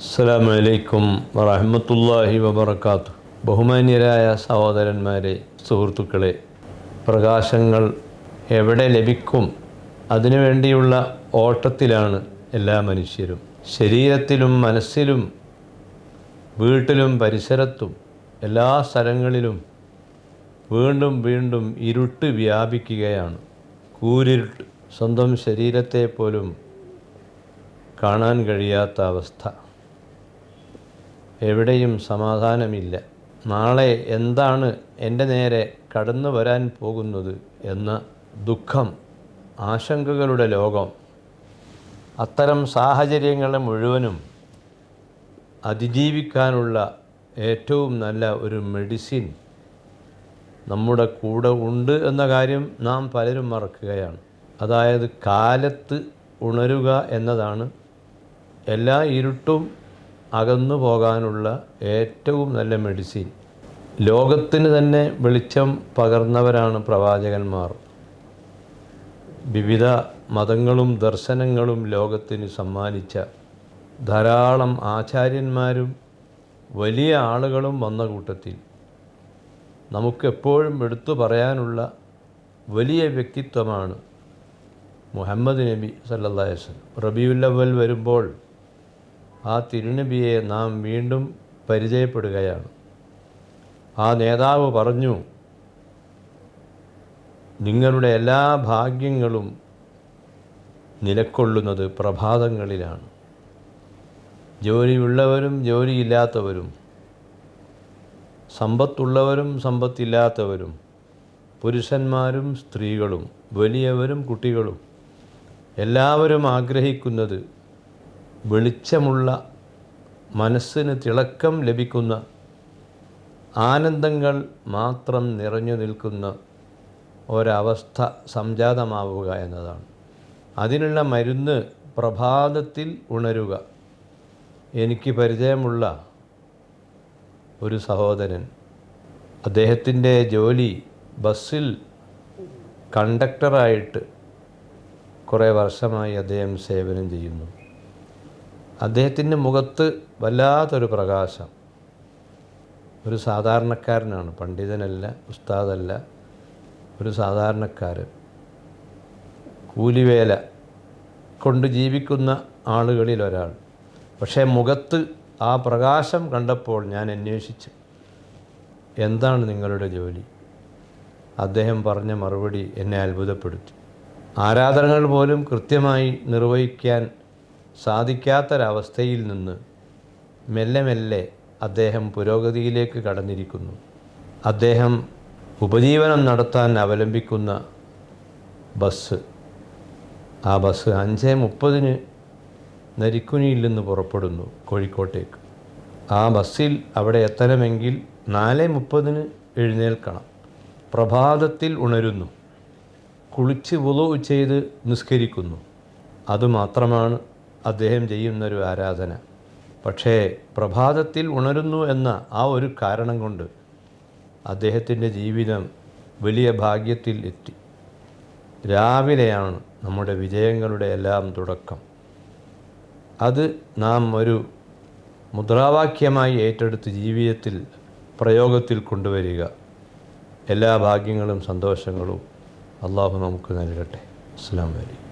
അസ്സാം വലൈക്കും വറഹമത്തല്ലാഹി വബർക്കാത്തു ബഹുമാന്യരായ സഹോദരന്മാരെ സുഹൃത്തുക്കളെ പ്രകാശങ്ങൾ എവിടെ ലഭിക്കും അതിനുവേണ്ടിയുള്ള ഓട്ടത്തിലാണ് എല്ലാ മനുഷ്യരും. ശരീരത്തിലും മനസ്സിലും വീട്ടിലും പരിസരത്തും എല്ലാ സ്ഥലങ്ങളിലും വീണ്ടും വീണ്ടും ഇരുട്ട് വ്യാപിക്കുകയാണ്. കൂരിരുട്ട് സ്വന്തം ശരീരത്തെ പോലും കാണാൻ കഴിയാത്ത അവസ്ഥ. എവിടെയും സമാധാനമില്ല. നാളെ എന്താണ് എന്റെ നേരെ കടന്നു വരാൻ പോകുന്നത് എന്ന ദുഃഖം ആശങ്കകളുടെ ലോകം അത്തരം സാഹചര്യങ്ങളെ മുഴുവനും അതിജീവിക്കാനുള്ള ഏറ്റവും നല്ല ഒരു മെഡിസിൻ നമ്മുടെ കൂടെ ഉണ്ട് എന്ന കാര്യം നാം പലരും മറക്കുകയാണ്. അതായത് കാലത്ത് ഉണരുക എന്നതാണ് എല്ലാ ഇരുട്ടും അകന്നു പോകാനുള്ള ഏറ്റവും നല്ല മെഡിസിൻ ലോകത്തിന് തന്നെ വെളിച്ചം പകർന്നവരാണ് പ്രവാചകന്മാർ. വിവിധ മതങ്ങളും ദർശനങ്ങളും ലോകത്തിന് സമ്മാനിച്ച ധാരാളം ആചാര്യന്മാരും വലിയ ആളുകളും വന്ന കൂട്ടത്തിൽ. നമുക്കെപ്പോഴും എടുത്തു പറയാനുള്ള വലിയ വ്യക്തിത്വമാണ് മുഹമ്മദ് നബി സല്ലാസ് റബിയുല്ലവൽ വരുമ്പോൾ ആ തിരുനബിയെ നാം വീണ്ടും പരിചയപ്പെടുകയാണ്. ആ നേതാവ് പറഞ്ഞു നിങ്ങളുടെ എല്ലാ ഭാഗ്യങ്ങളും നിലക്കൊള്ളുന്നത് പ്രഭാതങ്ങളിലാണ്. ജോലിയുള്ളവരും ജോലിയില്ലാത്തവരും സമ്പത്തുള്ളവരും സമ്പത്തില്ലാത്തവരും പുരുഷന്മാരും സ്ത്രീകളും വലിയവരും കുട്ടികളും എല്ലാവരും ആഗ്രഹിക്കുന്നത് വെളിച്ചമുള്ള മനസ്സിന് തിളക്കം ലഭിക്കുന്ന ആനന്ദങ്ങൾ മാത്രം നിറഞ്ഞു നിൽക്കുന്ന ഒരവസ്ഥ സംജാതമാവുക എന്നതാണ്. അതിനുള്ള മരുന്ന് പ്രഭാതത്തിൽ ഉണരുക. എനിക്ക് പരിചയമുള്ള ഒരു സഹോദരൻ അദ്ദേഹത്തിന്റെ ജോലി ബസ്സിൽ കണ്ടക്ടറായിട്ട് കുറേ വർഷമായി അദ്ദേഹം സേവനം ചെയ്യുന്നു. അദ്ദേഹത്തിന്റെ മുഖത്ത് വല്ലാത്തൊരു പ്രകാശം. ഒരു സാധാരണക്കാരനാണ്. പണ്ഡിതനല്ല ഉസ്താദല്ല. ഒരു സാധാരണക്കാരൻ. കൂലിവേല കൊണ്ട് ജീവിക്കുന്ന ആളുകളിൽ ഒരാൾ. പക്ഷേ മുഖത്ത് ആ പ്രകാശം കണ്ടപ്പോൾ ഞാൻ അന്വേഷിച്ചു. എന്താണ് നിങ്ങളുടെ ജോലി? അദ്ദേഹം പറഞ്ഞ മറുപടി എന്നെ അത്ഭുതപ്പെടുത്തി. ആരാധനകൾ പോലും കൃത്യമായി നിർവഹിക്കാൻ സാധിക്കാത്തൊരവസ്ഥയിൽ നിന്ന് മെല്ലെ മെല്ലെ അദ്ദേഹം പുരോഗതിയിലേക്ക് കടന്നിരിക്കുന്നു. അദ്ദേഹം ഉപജീവനം നടത്താൻ അവലംബിക്കുന്ന ബസ്. ആ ബസ് അഞ്ച് മുപ്പതിന് നരിക്കുനിയിൽ നിന്ന് പുറപ്പെടുന്നു കോഴിക്കോട്ടേക്ക്. ആ ബസ്സിൽ അവിടെ എത്തണമെങ്കിൽ നാല് മുപ്പതിന് എഴുന്നേൽക്കണം. പ്രഭാതത്തിൽ ഉണരുന്നു. കുളിച്ച് വുളു ചെയ്ത് നിസ്കരിക്കുന്നു. അതുമാത്രമാണ് അദ്ദേഹം ചെയ്യുന്നൊരു ആരാധന. പക്ഷേ പ്രഭാതത്തിൽ ഉണരുന്നു എന്ന ആ ഒരു കാരണം കൊണ്ട് അദ്ദേഹത്തിന്റെ ജീവിതം വലിയ ഭാഗ്യത്തിൽ എത്തി. രാവിലെയാണ് നമ്മുടെ വിജയങ്ങളുടെ എല്ലാം തുടക്കം. അത് നാം ഒരു മുദ്രാവാക്യമായി ഏറ്റെടുത്ത് ജീവിതത്തിൽ പ്രയോഗത്തിൽ കൊണ്ടുവരിക. എല്ലാ ഭാഗ്യങ്ങളും സന്തോഷങ്ങളും അള്ളാഹു നമുക്ക് നൽകട്ടെ. അസ്സാം വലൈക്കും